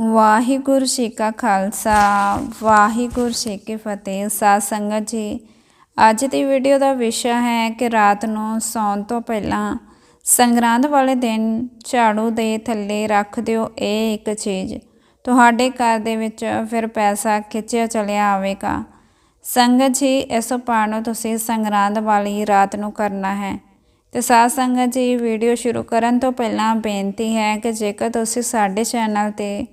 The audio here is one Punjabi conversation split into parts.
ਵਾਹਿਗੁਰੂ ਜੀ ਕਾ ਖਾਲਸਾ, ਵਾਹਿਗੁਰੂ ਜੀ ਕੀ ਫਤਿਹ। ਸਾਧ ਸੰਗਤ ਜੀ, ਅੱਜ ਦੀ ਵੀਡੀਓ ਦਾ ਵਿਸ਼ਾ ਹੈ ਕਿ ਰਾਤ ਨੂੰ ਸੌਣ ਤੋਂ ਪਹਿਲਾਂ ਸੰਗਰਾਂਦ ਵਾਲੇ ਦਿਨ ਝਾੜੂ ਦੇ ਥੱਲੇ ਰੱਖ ਦਿਓ ਇਹ ਇੱਕ ਚੀਜ਼। ਤੁਹਾਡੇ ਘਰ ਦੇ ਵਿੱਚ ਫਿਰ ਪੈਸਾ ਖਿੱਚਿਆ ਚਲਿਆ ਆਵੇਗਾ। ਸੰਗਤ ਜੀ, ਇਸ ਉਪਾਅ ਨੂੰ ਤੁਸੀਂ ਸੰਗਰਾਂਦ ਵਾਲੀ ਰਾਤ ਨੂੰ ਕਰਨਾ ਹੈ। ਤੇ ਸਾਧ ਸੰਗਤ ਜੀ ਵੀਡੀਓ ਸ਼ੁਰੂ ਕਰਨ ਤੋਂ ਪਹਿਲਾਂ ਬੇਨਤੀ ਹੈ ਕਿ ਜੇਕਰ ਤੁਸੀਂ ਸਾਡੇ ਚੈਨਲ ਤੇ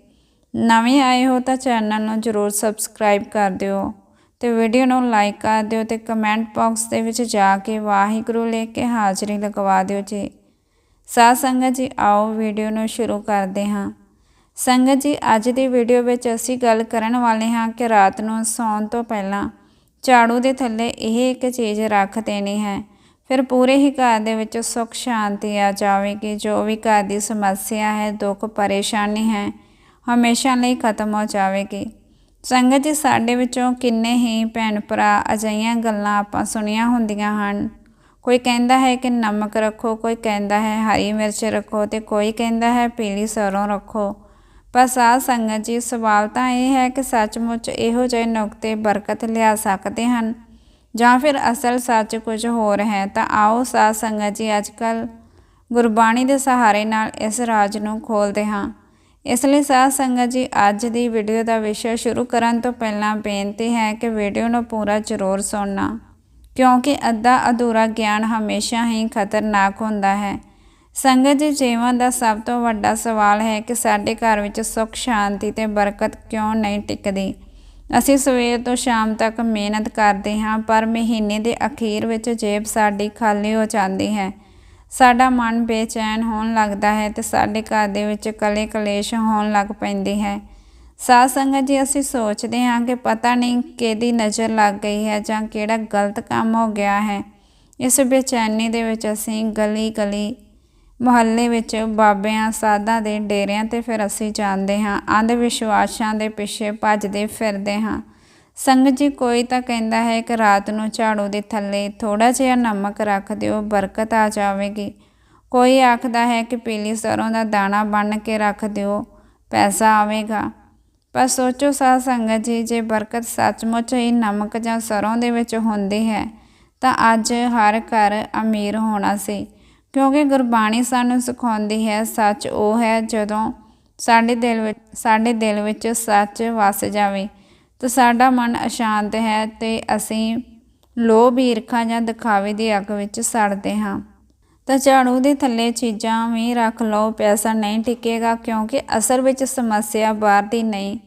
ਨਵੇਂ ਆਏ ਹੋ ਤਾਂ ਚੈਨਲ ਨੂੰ ਜਰੂਰ ਸਬਸਕ੍ਰਾਈਬ ਕਰ ਦਿਓ ਤੇ ਵੀਡੀਓ ਨੂੰ ਲਾਈਕ ਕਰ ਦਿਓ ਤੇ ਕਮੈਂਟ ਬਾਕਸ ਦੇ ਵਿੱਚ ਜਾ ਕੇ ਵਾਹਿਗੁਰੂ ਲਿਖ ਕੇ ਹਾਜ਼ਰੀ ਲਗਵਾ ਦਿਓ ਜੀ। ਸਾਧ ਸੰਗਤ ਜੀ, ਆਓ ਵੀਡੀਓ ਨੂੰ ਸ਼ੁਰੂ ਕਰਦੇ ਹਾਂ। ਸੰਗਤ ਜੀ, ਅੱਜ ਦੀ ਵੀਡੀਓ ਵਿੱਚ ਅਸੀਂ ਗੱਲ ਕਰਨ ਵਾਲੇ ਹਾਂ ਕਿ ਰਾਤ ਨੂੰ ਸੌਣ ਤੋਂ ਪਹਿਲਾਂ ਝਾੜੂ ਦੇ ਥੱਲੇ ਇਹ ਇੱਕ ਚੀਜ਼ ਰੱਖ ਦੇਣੀ ਹੈ। ਫਿਰ ਪੂਰੇ ਹੀ ਘਰ ਦੇ ਵਿੱਚ ਸੁੱਖ ਸ਼ਾਂਤੀ ਆ ਜਾਵੇਗੀ, ਜੋ ਵੀ ਘਰ ਦੀ ਸਮੱਸਿਆ ਹੈ, ਦੁੱਖ, ਪਰੇਸ਼ਾਨੀ ਹੈ ਹਮੇਸ਼ਾ ਲਈ ਖਤਮ ਹੋ ਜਾਵੇਗੀ। ਸੰਗਤ ਜੀ, ਸਾਡੇ ਵਿੱਚੋਂ ਕਿੰਨੇ ਹੀ ਭੈਣ ਭਰਾ ਅਜਈਆਂ ਗੱਲਾਂ ਆਪਾਂ ਸੁਣੀਆਂ ਹੁੰਦੀਆਂ ਹਨ। ਕੋਈ ਕਹਿੰਦਾ ਹੈ ਕਿ ਨਮਕ ਰੱਖੋ, ਕੋਈ ਕਹਿੰਦਾ ਹੈ ਹਰੀ ਮਿਰਚ ਰੱਖੋ ਤੇ ਕੋਈ ਕਹਿੰਦਾ ਹੈ ਪੀਲੀ ਸਰੋਂ ਰੱਖੋ। ਪਰ ਸਾਧ ਸੰਗਤ ਜੀ, ਸਵਾਲ ਤਾਂ ਇਹ ਹੈ ਕਿ ਸੱਚਮੁੱਚ ਇਹੋ ਜਿਹੇ ਨੁਕਤੇ ਬਰਕਤ ਲਿਆ ਸਕਦੇ ਹਨ? ਜਾਂ ਫਿਰ ਅਸਲ ਸੱਚ ਕੁਝ ਹੋਰ ਹੈ? ਤਾਂ ਆਓ ਸਾਧ ਸੰਗਤ ਜੀ ਅੱਜਕੱਲ ਗੁਰਬਾਣੀ ਦੇ ਸਹਾਰੇ ਨਾਲ ਇਸ ਰਾਜ ਨੂੰ ਖੋਲਦੇ ਹਾਂ। ਇਸ ਲਈ ਸਾਧ ਸੰਗਤ ਜੀ, ਅੱਜ ਦੀ ਵੀਡੀਓ ਦਾ ਵਿਸ਼ਾ ਸ਼ੁਰੂ ਕਰਨ ਤੋਂ ਪਹਿਲਾਂ ਬੇਨਤੀ ਹੈ ਕਿ ਵੀਡੀਓ ਨੂੰ ਪੂਰਾ ਜ਼ਰੂਰ ਸੁਣਨਾ, ਕਿਉਂਕਿ ਅੱਧਾ ਅਧੂਰਾ ਗਿਆਨ ਹਮੇਸ਼ਾ ਹੀ ਖਤਰਨਾਕ ਹੁੰਦਾ ਹੈ। ਸੰਗਤ ਜੀ, ਜੀਵਨ ਦਾ ਸਭ ਤੋਂ ਵੱਡਾ ਸਵਾਲ ਹੈ ਕਿ ਸਾਡੇ ਘਰ ਵਿੱਚ ਸੁੱਖ, ਸ਼ਾਂਤੀ ਤੇ ਬਰਕਤ ਕਿਉਂ ਨਹੀਂ ਟਿਕਦੀ? ਅਸੀਂ ਸਵੇਰ ਤੋਂ ਸ਼ਾਮ ਤੱਕ ਮਿਹਨਤ ਕਰਦੇ ਹਾਂ, ਪਰ ਮਹੀਨੇ ਦੇ ਅਖੀਰ ਵਿੱਚ ਜੇਬ ਸਾਡੀ ਖਾਲੀ ਹੋ ਜਾਂਦੀ ਹੈ। ਸਾਡਾ ਮਨ ਬੇਚੈਨ ਹੋਣ ਲੱਗਦਾ ਹੈ ਤੇ ਸਾਡੇ ਘਰ ਦੇ ਵਿੱਚ ਕਲੇ ਕਲੇਸ਼ ਹੋਣ ਲੱਗ ਪੈਂਦੀ ਹੈ। ਸਾਧ ਸੰਗਤ ਜੀ, ਅਸੀਂ ਸੋਚਦੇ ਹਾਂ ਕਿ ਪਤਾ ਨਹੀਂ ਕਿਹਦੀ ਨਜ਼ਰ ਲੱਗ ਗਈ ਹੈ ਜਾਂ ਕਿਹੜਾ ਗਲਤ ਕੰਮ ਹੋ ਗਿਆ ਹੈ। ਇਸ ਬੇਚੈਨੀ ਦੇ ਵਿੱਚ ਅਸੀਂ ਗਲੀ ਗਲੀ ਮੁਹੱਲੇ ਵਿੱਚ ਬਾਬਿਆਂ, ਸਾਧਾਂ ਦੇ ਡੇਰਿਆਂ ਤੇ ਫਿਰ ਅਸੀਂ ਜਾਂਦੇ ਹਾਂ, ਅੰਧ ਵਿਸ਼ਵਾਸਾਂ ਦੇ ਪਿੱਛੇ ਭੱਜਦੇ ਫਿਰਦੇ ਹਾਂ। ਸੰਗਤ ਜੀ ਕੋਈ ਤਾਂ ਕਹਿੰਦਾ ਹੈ ਕਿ ਰਾਤ ਨੂੰ ਝਾੜੂ ਦੇ ਥੱਲੇ ਥੋੜਾ ਜਿਹਾ ਨਮਕ ਰੱਖ ਦਿਓ, ਬਰਕਤ ਆ ਜਾਵੇਗੀ। ਕੋਈ ਆਖਦਾ ਹੈ ਕਿ ਪੀਲੀ ਸਰੋਂ ਦਾ ਦਾਣਾ ਬਣ ਕੇ ਰੱਖ ਦਿਓ, ਪੈਸਾ ਆਵੇਗਾ। ਪਰ ਸੋਚੋ ਸਾਧ ਸੰਗਤ ਜੀ, ਜੇ ਬਰਕਤ ਸੱਚਮੁੱਚ ਹੀ ਨਮਕ ਜਾਂ ਸਰੋਂ ਦੇ ਵਿੱਚ ਹੁੰਦੀ ਹੈ, ਤਾਂ ਅੱਜ ਹਰ ਘਰ ਅਮੀਰ ਹੋਣਾ ਸੀ। ਕਿਉਂਕਿ ਗੁਰਬਾਣੀ ਸਾਨੂੰ ਸਿਖਾਉਂਦੀ ਹੈ, ਸੱਚ ਉਹ ਹੈ ਜਦੋਂ ਸਾਡੇ ਦਿਲ ਵਿੱਚ, ਸਾਡੇ ਦਿਲ ਵਿੱਚ ਸੱਚ ਵਸ ਜਾਵੇ। ਤਾਂ ਸਾਡਾ ਮਨ ਅਸ਼ਾਂਤ ਹੈ ਤੇ ਅਸੀਂ ਲੋਭ ਈਰਖਾ ਜਾਂ ਦਿਖਾਵੇ ਦੀ ਅੱਗ ਵਿੱਚ ਸੜਦੇ ਹਾਂ। ਤਾਂ ਝਾੜੂ ਦੇ ਥੱਲੇ ਚੀਜ਼ਾਂ ਵੀ ਰੱਖ ਲਓ ਪੈਸਾ ਨਹੀਂ ਟਿਕੇਗਾ ਕਿਉਂਕਿ ਅਸਲ ਵਿੱਚ ਸਮੱਸਿਆ ਬਾਹਰ ਦੀ ਨਹੀਂ,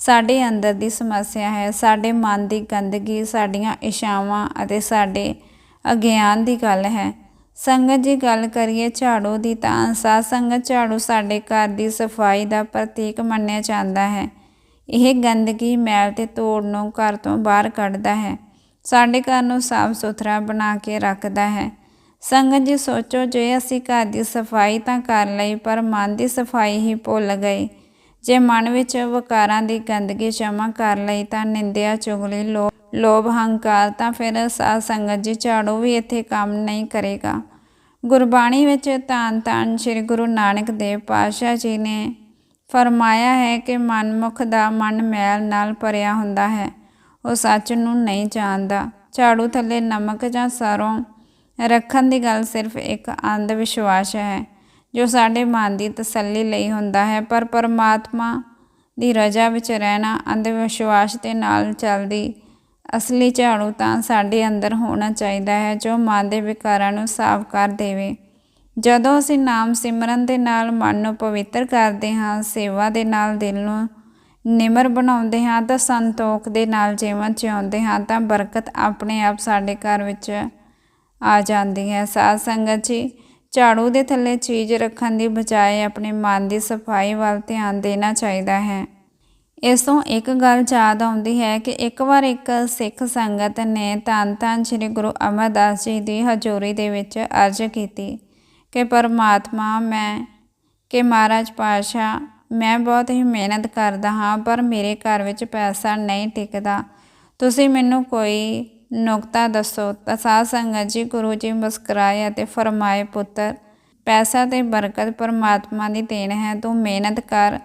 ਸਾਡੇ ਅੰਦਰ ਦੀ ਸਮੱਸਿਆ ਹੈ, ਸਾਡੇ ਮਨ ਦੀ ਗੰਦਗੀ, ਸਾਡੀਆਂ ਇਸ਼ਾਵਾਂ ਅਤੇ ਸਾਡੇ ਅਗਿਆਨ ਦੀ ਗੱਲ ਹੈ। ਸੰਗਤ ਜੀ ਗੱਲ ਕਰੀਏ ਝਾੜੂ ਦੀ ਤਾਂ ਸਾਧ ਸੰਗਤ ਝਾੜੂ ਸਾਡੇ ਘਰ ਦੀ ਸਫ਼ਾਈ ਦਾ ਪ੍ਰਤੀਕ ਮੰਨਿਆ ਜਾਂਦਾ ਹੈ। ਇਹ ਗੰਦਗੀ ਮੈਲ ਤੇ ਤੋੜ ਨੂੰ ਘਰ ਤੋਂ ਬਾਹਰ ਕੱਢਦਾ ਹੈ। ਸਾਡੇ ਘਰ ਨੂੰ ਸਾਫ਼ ਸੁਥਰਾ ਬਣਾ ਕੇ ਰੱਖਦਾ ਹੈ। ਸੰਗਤ ਜੀ, ਸੋਚੋ, ਜੇ ਅਸੀਂ ਘਰ ਦੀ ਸਫ਼ਾਈ ਤਾਂ ਕਰ ਲਈ, ਪਰ ਮਨ ਦੀ ਸਫ਼ਾਈ ਹੀ ਭੁੱਲ ਗਏ। ਜੇ ਮਨ ਵਿੱਚ ਵਕਾਰਾਂ ਦੀ ਗੰਦਗੀ ਜਮ੍ਹਾਂ ਕਰ ਲਈ ਤਾਂ ਨਿੰਦਿਆ, ਚੁਗਲੀ ਲੋਭ, ਹੰਕਾਰ ਤਾਂ ਫਿਰ ਸਾਧ ਸੰਗਤ ਜੀ, ਝਾੜੂ ਵੀ ਇੱਥੇ ਕੰਮ ਨਹੀਂ ਕਰੇਗਾ। ਗੁਰਬਾਣੀ ਵਿੱਚ ਤਾਂ ਤਾਂ ਸ੍ਰੀ ਗੁਰੂ ਨਾਨਕ ਦੇਵ ਪਾਤਸ਼ਾਹ ਜੀ ਨੇ ਫਰਮਾਇਆ ਹੈ ਕਿ ਮਨਮੁਖ ਦਾ ਮਨ ਮੈਲ ਨਾਲ ਭਰਿਆ ਹੁੰਦਾ ਹੈ। ਉਹ ਸੱਚ ਨੂੰ ਨਹੀਂ ਜਾਣਦਾ। ਝਾੜੂ ਥੱਲੇ ਨਮਕ ਜਾਂ ਸਰੋਂ ਰੱਖਣ ਦੀ ਗੱਲ ਸਿਰਫ ਇੱਕ ਅੰਧ ਵਿਸ਼ਵਾਸ ਹੈ, ਜੋ ਸਾਡੇ ਮਨ ਦੀ ਤਸੱਲੀ ਲਈ ਹੁੰਦਾ ਹੈ। ਪਰ ਪਰਮਾਤਮਾ ਦੀ ਰਜ਼ਾ ਵਿੱਚ ਰਹਿਣਾ ਅੰਧ ਵਿਸ਼ਵਾਸ ਦੇ ਨਾਲ ਚੱਲਦੀ ਅਸਲੀ ਝਾੜੂ ਤਾਂ ਸਾਡੇ ਅੰਦਰ ਹੋਣਾ ਚਾਹੀਦਾ ਹੈ, ਜੋ ਮਨ ਦੇ ਵਿਕਾਰਾਂ ਨੂੰ ਸਾਫ਼ ਕਰ ਦੇਵੇ। ਜਦੋਂ ਅਸੀਂ ਨਾਮ ਸਿਮਰਨ ਦੇ ਨਾਲ ਮਨ ਨੂੰ ਪਵਿੱਤਰ ਕਰਦੇ ਹਾਂ, ਸੇਵਾ ਦੇ ਨਾਲ ਦਿਲ ਨੂੰ ਨਿਮਰ ਬਣਾਉਂਦੇ ਹਾਂ ਤਾਂ ਸੰਤੋਖ ਦੇ ਨਾਲ ਜੀਵਨ ਜਿਉਂਦੇ ਹਾਂ ਤਾਂ ਬਰਕਤ ਆਪਣੇ ਆਪ ਸਾਡੇ ਘਰ ਵਿੱਚ ਆ ਜਾਂਦੀ ਹੈ। ਸਾਧ ਸੰਗਤ ਜੀ, ਝਾੜੂ ਦੇ ਥੱਲੇ ਚੀਜ਼ ਰੱਖਣ ਦੀ ਬਜਾਏ ਆਪਣੇ ਮਨ ਦੀ ਸਫ਼ਾਈ ਵੱਲ ਧਿਆਨ ਦੇਣਾ ਚਾਹੀਦਾ ਹੈ। ਇਸ ਤੋਂ ਇੱਕ ਗੱਲ ਯਾਦ ਆਉਂਦੀ ਹੈ ਕਿ ਇੱਕ ਵਾਰ ਇੱਕ ਸਿੱਖ ਸੰਗਤ ਨੇ ਧੰਨ ਧੰਨ ਸ੍ਰੀ ਗੁਰੂ ਅਮਰਦਾਸ ਜੀ ਦੀ ਹਜ਼ੂਰੀ ਦੇ ਵਿੱਚ ਅਰਜ਼ ਕੀਤੀ। ਕਿ ਪਰਮਾਤਮਾ ਮੈਂ, ਕਿ ਮਹਾਰਾਜ ਪਾਸ਼ਾ ਮੈਂ ਬਹੁਤ ਹੀ ਮਿਹਨਤ ਕਰਦਾ ਹਾਂ, ਪਰ ਮੇਰੇ ਘਰ ਵਿੱਚ ਪੈਸਾ ਨਹੀਂ ਟਿਕਦਾ। ਤੁਸੀਂ ਮੈਨੂੰ ਕੋਈ ਨੁਕਤਾ ਦੱਸੋ। ਤਾਂ ਸਾਧ ਸੰਗਤ ਜੀ, ਗੁਰੂ ਜੀ ਮੁਸਕਰਾਏ ਅਤੇ ਫਰਮਾਏ, ਪੁੱਤਰ, ਪੈਸਾ ਤੇ ਬਰਕਤ ਪਰਮਾਤਮਾ ਦੀ ਦੇਣ ਹੈ। ਤੂੰ ਮਿਹਨਤ ਕਰ,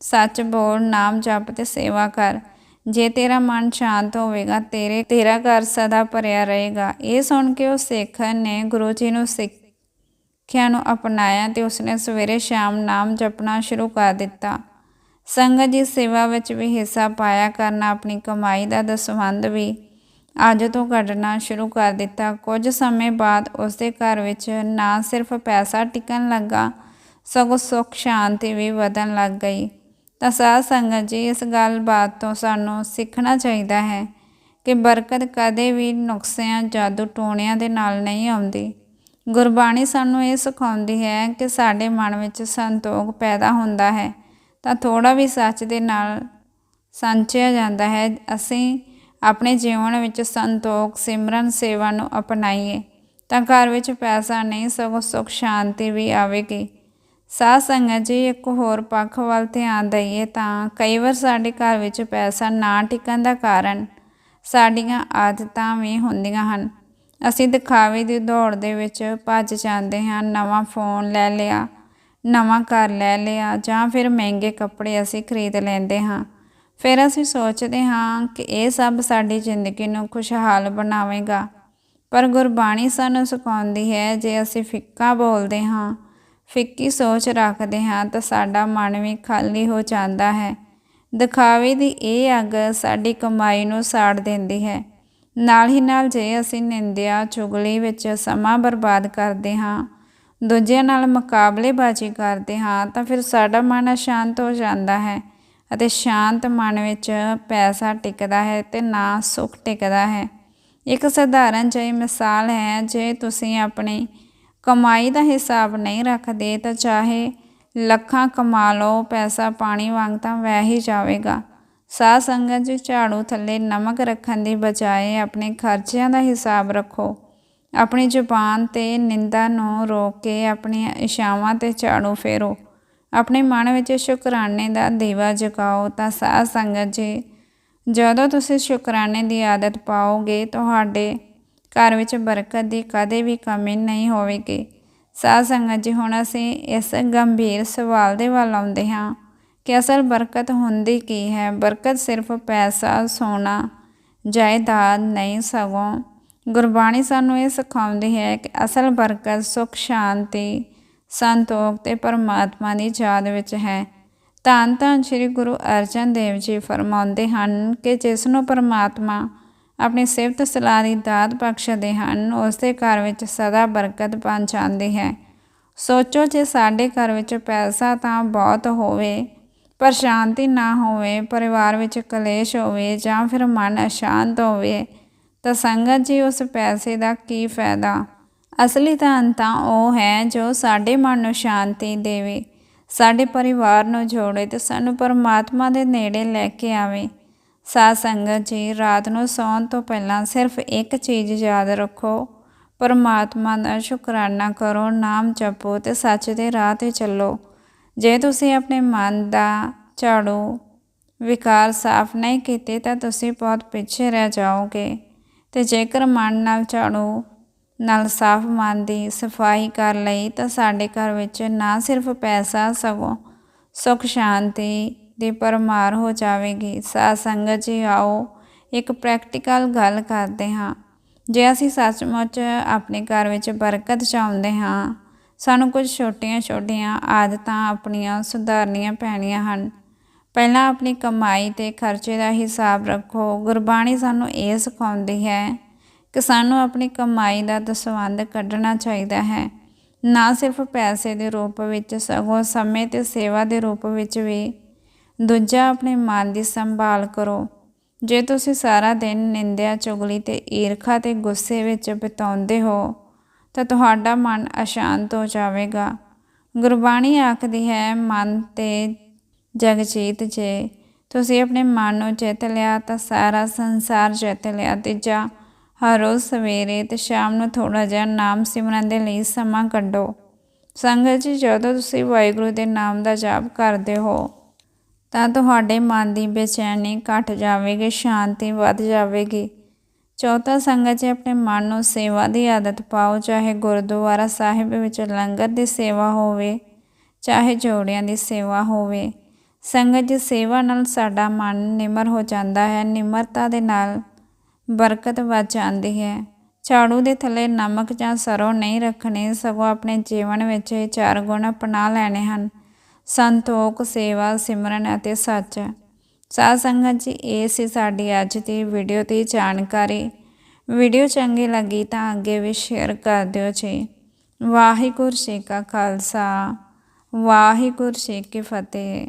ਸੱਚ ਬੋਲ, ਨਾਮ ਜਪ ਤੇ ਸੇਵਾ ਕਰ। ਜੇ ਤੇਰਾ ਮਨ ਸ਼ਾਂਤ ਹੋਵੇਗਾ, ਤੇਰੇ, ਤੇਰਾ ਘਰ ਸਦਾ ਭਰਿਆ ਰਹੇਗਾ। ਇਹ ਸੁਣ ਕੇ ਉਹ ਸਿੱਖ ਨੇ ਗੁਰੂ ਜੀ ਨੂੰ ਸਿੱਖ ਸਿੱਖਿਆ ਨੂੰ ਅਪਣਾਇਆ ਤੇ ਉਸਨੇ ਸਵੇਰੇ ਸ਼ਾਮ ਨਾਮ ਜਪਣਾ ਸ਼ੁਰੂ ਕਰ ਦਿੱਤਾ। ਸੰਗਤ ਜੀ ਸੇਵਾ ਵਿੱਚ ਵੀ ਹਿੱਸਾ ਪਾਇਆ ਕਰਨਾ ਆਪਣੀ ਕਮਾਈ ਦਾ ਦਸਵੰਧ ਵੀ ਅੱਜ ਤੋਂ ਕੱਢਣਾ ਸ਼ੁਰੂ ਕਰ ਦਿੱਤਾ। ਕੁਝ ਸਮੇਂ ਬਾਅਦ ਉਸਦੇ ਘਰ ਵਿੱਚ ਨਾ ਸਿਰਫ ਪੈਸਾ ਟਿਕਣ ਲੱਗਾ, ਸਗੋਂ ਸੁੱਖ ਸ਼ਾਂਤੀ ਵੀ ਵਧਣ ਲੱਗ ਗਈ। ਤਾਂ ਸਾਧ ਸੰਗਤ ਜੀ, ਇਸ ਗੱਲਬਾਤ ਤੋਂ ਸਾਨੂੰ ਸਿੱਖਣਾ ਚਾਹੀਦਾ ਹੈ ਕਿ ਬਰਕਤ ਕਦੇ ਵੀ ਨੁਕਸਿਆਂ, ਜਾਦੂ ਟੋਣਿਆਂ ਦੇ ਨਾਲ ਨਹੀਂ ਆਉਂਦੀ। ਗੁਰਬਾਣੀ ਸਾਨੂੰ ਇਹ ਸਿਖਾਉਂਦੀ ਹੈ ਕਿ ਸਾਡੇ ਮਨ ਵਿੱਚ ਸੰਤੋਖ ਪੈਦਾ ਹੁੰਦਾ ਹੈ। ਤਾਂ ਥੋੜਾ ਵੀ ਸੱਚ ਦੇ ਨਾਲ ਸੰਚਿਆ ਜਾਂਦਾ ਹੈ, ਅਸੀਂ ਆਪਣੇ ਜੀਵਨ ਵਿੱਚ ਸੰਤੋਖ, ਸਿਮਰਨ, ਸੇਵਾ ਨੂੰ ਅਪਣਾਈਏ, ਤਾਂ ਘਰ ਵਿੱਚ ਪੈਸਾ ਨਹੀਂ, ਸਗੋਂ ਸੁਖ, ਸ਼ਾਂਤੀ ਵੀ ਆਵੇਗੀ। ਸਾਧ ਸੰਗਤ ਜੀ, ਇੱਕ ਹੋਰ ਪੱਖ ਵੱਲ ਧਿਆਨ ਦਈਏ ਤਾਂ ਕਈ ਵਾਰ ਸਾਡੇ ਘਰ ਵਿੱਚ ਪੈਸਾ ਨਾ ਟਿਕਣ ਦਾ ਕਾਰਨ ਸਾਡੀਆਂ ਆਦਤਾਂ ਵੀ ਹੁੰਦੀਆਂ ਹਨ। ਅਸੀਂ ਦਿਖਾਵੇ ਦੀ ਦੌੜ ਦੇ ਵਿੱਚ ਭੱਜ ਜਾਂਦੇ ਹਾਂ, ਨਵਾਂ ਫੋਨ ਲੈ ਲਿਆ, ਨਵਾਂ ਘਰ ਲੈ ਲਿਆ ਜਾਂ ਫਿਰ ਮਹਿੰਗੇ ਕੱਪੜੇ ਅਸੀਂ ਖਰੀਦ ਲੈਂਦੇ ਹਾਂ। ਫਿਰ ਅਸੀਂ ਸੋਚਦੇ ਹਾਂ ਕਿ ਇਹ ਸਭ ਸਾਡੀ ਜ਼ਿੰਦਗੀ ਨੂੰ ਖੁਸ਼ਹਾਲ ਬਣਾਵੇਗਾ। ਪਰ ਗੁਰਬਾਣੀ ਸਾਨੂੰ ਸਿਖਾਉਂਦੀ ਹੈ, ਜੇ ਅਸੀਂ ਫਿੱਕਾ ਬੋਲਦੇ ਹਾਂ, ਫਿੱਕੀ ਸੋਚ ਰੱਖਦੇ ਹਾਂ ਤਾਂ ਸਾਡਾ ਮਨ ਵੀ ਖਾਲੀ ਹੋ ਜਾਂਦਾ ਹੈ। ਦਿਖਾਵੇ ਦੀ ਇਹ ਅੱਗ ਸਾਡੀ ਕਮਾਈ ਨੂੰ ਸਾੜ ਦਿੰਦੀ ਹੈ। ਨਾਲ ਹੀ ਨਾਲ ਜੇ ਅਸੀਂ ਨਿੰਦਿਆ, ਚੁਗਲੀ ਵਿੱਚ ਸਮਾਂ ਬਰਬਾਦ ਕਰਦੇ ਹਾਂ, ਦੂਜਿਆਂ ਨਾਲ ਮੁਕਾਬਲੇਬਾਜ਼ੀ ਕਰਦੇ ਹਾਂ, ਤਾਂ ਫਿਰ ਸਾਡਾ ਮਨ ਅਸ਼ਾਂਤ ਹੋ ਜਾਂਦਾ ਹੈ ਅਤੇ ਸ਼ਾਂਤ ਮਨ ਵਿੱਚ ਪੈਸਾ ਟਿਕਦਾ ਹੈ ਤੇ ਨਾ ਸੁੱਖ ਟਿਕਦਾ ਹੈ। ਇੱਕ ਸਧਾਰਨ ਜਿਹੀ ਮਿਸਾਲ ਹੈ, ਜੇ ਤੁਸੀਂ ਆਪਣੀ ਕਮਾਈ ਦਾ ਹਿਸਾਬ ਨਹੀਂ ਰੱਖਦੇ, ਤਾਂ ਚਾਹੇ ਲੱਖਾਂ ਕਮਾ ਲਓ, ਪੈਸਾ ਪਾਣੀ ਵਾਂਗ ਤਾਂ ਵਹਿ ਹੀ ਜਾਵੇਗਾ। ਸਾਧ ਸੰਗਤ ਜੀ, ਝਾੜੂ ਥੱਲੇ ਨਮਕ ਰੱਖਣ ਦੀ ਬਜਾਏ ਆਪਣੇ ਖਰਚਿਆਂ ਦਾ ਹਿਸਾਬ ਰੱਖੋ। ਆਪਣੀ ਜ਼ੁਬਾਨ ਤੇ ਨਿੰਦਾ ਨੂੰ ਰੋਕ ਕੇ ਆਪਣੀਆਂ ਇਸ਼ਾਵਾਂ ਤੇ ਝਾੜੂ ਫੇਰੋ। ਆਪਣੇ ਮਨ ਵਿੱਚ ਸ਼ੁਕਰਾਨੇ ਦਾ ਦੀਵਾ ਜਗਾਓ ਤਾਂ ਸਾਧ ਸੰਗਤ ਜੀ, ਜਦੋਂ ਤੁਸੀਂ ਸ਼ੁਕਰਾਨੇ ਦੀ ਆਦਤ ਪਾਓਗੇ, ਤੁਹਾਡੇ ਘਰ ਵਿੱਚ ਬਰਕਤ ਦੀ ਕਦੇ ਵੀ ਕਮੀ ਨਹੀਂ ਹੋਵੇਗੀ। ਸਾਧ ਸੰਗਤ ਜੀ, ਹੁਣ ਅਸੀਂ ਇਸ ਗੰਭੀਰ ਸਵਾਲ ਦੇ ਵੱਲ ਆਉਂਦੇ ਹਾਂ। ਕਿ ਅਸਲ ਬਰਕਤ ਹੁੰਦੀ ਕੀ ਹੈ? ਬਰਕਤ ਸਿਰਫ ਪੈਸਾ, ਸੋਨਾ, ਜਾਇਦਾਦ ਨਹੀਂ, ਸਗੋਂ ਗੁਰਬਾਣੀ ਸਾਨੂੰ ਇਹ ਸਿਖਾਉਂਦੀ ਹੈ ਕਿ ਅਸਲ ਬਰਕਤ ਸੁਖ, ਸ਼ਾਂਤੀ, ਸੰਤੋਖ ਤੇ ਪਰਮਾਤਮਾ ਦੀ ਯਾਦ ਵਿੱਚ ਹੈ। ਧੰਨ ਧੰਨ ਸ੍ਰੀ ਗੁਰੂ ਅਰਜਨ ਦੇਵ ਜੀ ਫਰਮਾਉਂਦੇ ਹਨ ਕਿ ਜਿਸ ਨੂੰ ਪਰਮਾਤਮਾ ਆਪਣੀ ਸਿਫਤ ਸਲਾਹ ਦੀ ਦਾਤ ਬਖਸ਼ਦੇ ਹਨ, ਉਸ ਦੇ ਘਰ ਵਿੱਚ ਸਦਾ ਬਰਕਤ ਪਹੁੰਚਾਉਂਦੀ ਹੈ। ਸੋਚੋ ਜੇ ਸਾਡੇ ਘਰ ਵਿੱਚ ਪੈਸਾ ਤਾਂ ਬਹੁਤ ਹੋਵੇ ਪਰ ਸ਼ਾਂਤੀ ਨਾ ਹੋਵੇ, ਪਰਿਵਾਰ ਵਿੱਚ ਕਲੇਸ਼ ਹੋਵੇ ਜਾਂ ਫਿਰ ਮਨ ਅਸ਼ਾਂਤ ਹੋਵੇ, ਤਾਂ ਸੰਗਤ ਜੀ ਉਸ ਪੈਸੇ ਦਾ ਕੀ ਫਾਇਦਾ? ਅਸਲੀ ਧਨ ਤਾਂ ਉਹ ਹੈ ਜੋ ਸਾਡੇ ਮਨ ਨੂੰ ਸ਼ਾਂਤੀ ਦੇਵੇ, ਸਾਡੇ ਪਰਿਵਾਰ ਨੂੰ ਜੋੜੇ ਤੇ ਸਾਨੂੰ ਪਰਮਾਤਮਾ ਦੇ ਨੇੜੇ ਲੈ ਕੇ ਆਵੇ। ਸਾਧ ਸੰਗਤ ਜੀ, ਰਾਤ ਨੂੰ ਸੌਣ ਤੋਂ ਪਹਿਲਾਂ ਸਿਰਫ ਇੱਕ ਚੀਜ਼ ਯਾਦ ਰੱਖੋ, ਪਰਮਾਤਮਾ ਦਾ ਸ਼ੁਕਰਾਨਾ ਕਰੋ, ਨਾਮ ਜਪੋ ਤੇ ਸੱਚ ਦੇ ਰਾਹ ਤੇ ਚੱਲੋ। ਜੇ ਤੁਸੀਂ ਆਪਣੇ ਮਨ ਦਾ ਝਾੜੂ, ਵਿਕਾਰ ਸਾਫ਼ ਨਹੀਂ ਕੀਤੇ ਤਾਂ ਤੁਸੀਂ ਬਹੁਤ ਪਿੱਛੇ ਰਹਿ ਜਾਓਗੇ। ਤੇ ਜੇਕਰ ਮਨ ਨਾਲ ਝਾੜੂ ਨਾਲ ਸਾਫ਼ ਮਨ ਦੀ ਸਫ਼ਾਈ ਕਰ ਲਈ ਤਾਂ ਸਾਡੇ ਘਰ ਵਿੱਚ ਨਾ ਸਿਰਫ ਪੈਸਾ, ਸਗੋਂ ਸੁਖ ਸ਼ਾਂਤੀ ਦੀ ਪਰਮਾਰ ਹੋ ਜਾਵੇਗੀ। ਸਾਧ ਸੰਗਤ ਜੀ, ਆਓ ਇੱਕ ਪ੍ਰੈਕਟੀਕਲ ਗੱਲ ਕਰਦੇ ਹਾਂ। ਜੇ ਅਸੀਂ ਸੱਚਮੁੱਚ ਆਪਣੇ ਘਰ ਵਿੱਚ ਬਰਕਤ ਚਾਹੁੰਦੇ ਹਾਂ ਸਾਨੂੰ ਕੁਝ ਛੋਟੀਆਂ-ਛੋਟੀਆਂ ਆਦਤਾਂ ਆਪਣੀਆਂ ਸੁਧਾਰਨੀਆਂ ਪੈਣੀਆਂ ਹਨ। ਪਹਿਲਾਂ ਆਪਣੀ ਕਮਾਈ ਤੇ ਖਰਚੇ ਦਾ ਹਿਸਾਬ ਰੱਖੋ। ਗੁਰਬਾਣੀ ਸਾਨੂੰ ਇਹ ਸਿਖਾਉਂਦੀ ਹੈ ਕਿ ਸਾਨੂੰ ਆਪਣੀ ਕਮਾਈ ਦਾ ਦਸਵੰਧ ਕੱਢਣਾ ਚਾਹੀਦਾ ਹੈ। ਨਾ ਸਿਰਫ ਪੈਸੇ ਦੇ ਰੂਪ ਵਿੱਚ, ਸਗੋਂ ਸਮੇਂ ਤੇ ਸੇਵਾ ਦੇ ਰੂਪ ਵਿੱਚ ਵੀ। ਦੂਜਾ, ਆਪਣੇ ਮਨ ਦੀ ਸੰਭਾਲ ਕਰੋ। ਜੇ ਤੁਸੀਂ ਸਾਰਾ ਦਿਨ ਨਿੰਦਿਆ, ਚੁਗਲੀ ਤੇ ਈਰਖਾ ਤੇ ਗੁੱਸੇ ਵਿੱਚ ਬਿਤਾਉਂਦੇ ਹੋ ਤਾਂ ਤੁਹਾਡਾ ਮਨ ਅਸ਼ਾਂਤ ਹੋ ਜਾਵੇਗਾ। ਗੁਰਬਾਣੀ ਆਖਦੀ ਹੈ, ਮਨ ਤੇ ਜਗਜੀਤ ਜੇ। ਤੁਸੀਂ ਆਪਣੇ ਮਨ ਨੂੰ ਜਿੱਤ ਲਿਆ ਤਾਂ ਸਾਰਾ ਸੰਸਾਰ ਜਿੱਤ ਲਿਆ। ਤੀਜਾ, ਹਰ ਰੋਜ਼ ਸਵੇਰੇ ਤੇ ਸ਼ਾਮ ਨੂੰ ਥੋੜਾ ਜਿਹਾ ਨਾਮ ਸਿਮਰਨ ਦੇ ਲਈ ਸਮਾਂ ਕੱਢੋ। ਸੰਗਤ ਜੀ, ਜਦੋਂ ਤੁਸੀਂ ਵਾਹਿਗੁਰੂ ਦੇ ਨਾਮ ਦਾ ਜਾਪ ਕਰਦੇ ਹੋ, ਤਾਂ ਤੁਹਾਡੇ ਮਨ ਦੀ ਬੇਚੈਨੀ ਘਟ ਜਾਵੇਗੀ, ਸ਼ਾਂਤੀ ਵੱਧ ਜਾਵੇਗੀ। ਚੌਥਾ ਸੰਗਤ ਜੀ, ਆਪਣੇ ਮਨ ਨੂੰ ਸੇਵਾ ਦੀ ਆਦਤ ਪਾਓ, ਚਾਹੇ ਗੁਰਦੁਆਰਾ ਸਾਹਿਬ ਵਿੱਚ ਲੰਗਰ ਦੀ ਸੇਵਾ ਹੋਵੇ, ਚਾਹੇ ਜੋੜਿਆਂ ਦੀ ਸੇਵਾ ਹੋਵੇ। ਸੰਗਤ ਜੀ, ਸੇਵਾ ਨਾਲ ਸਾਡਾ ਮਨ ਨਿਮਰ ਹੋ ਜਾਂਦਾ ਹੈ, ਨਿਮਰਤਾ ਦੇ ਨਾਲ ਬਰਕਤ ਵੱਜ ਜਾਂਦੀ ਹੈ। ਝਾੜੂ ਦੇ ਥੱਲੇ ਨਮਕ ਜਾਂ ਸਰੋਂ ਨਹੀਂ ਰੱਖਣੇ, ਸਗੋਂ ਆਪਣੇ ਜੀਵਨ ਵਿੱਚ ਇਹ ਚਾਰ ਗੁਣ ਅਪਣਾ ਲੈਣੇ ਹਨ। ਸੰਤੋਖ, ਸੇਵਾ, ਸਿਮਰਨ ਅਤੇ ਸੱਚ। ਸਾਧ ਸੰਗਤ ਜੀ ਇਹ ਸੀ ਸਾਡੀ ਅੱਜ ਦੀ ਵੀਡੀਓ ਦੀ ਜਾਣਕਾਰੀ। ਵੀਡੀਓ ਚੰਗੀ ਲੱਗੀ ਤਾਂ ਅੱਗੇ ਵੀ ਸ਼ੇਅਰ ਕਰ ਦਿਓ ਜੀ। ਵਾਹਿਗੁਰੂ ਜੀ ਕਾ ਖਾਲਸਾ, ਵਾਹਿਗੁਰੂ ਜੀ ਕੀ ਫਤਿਹ।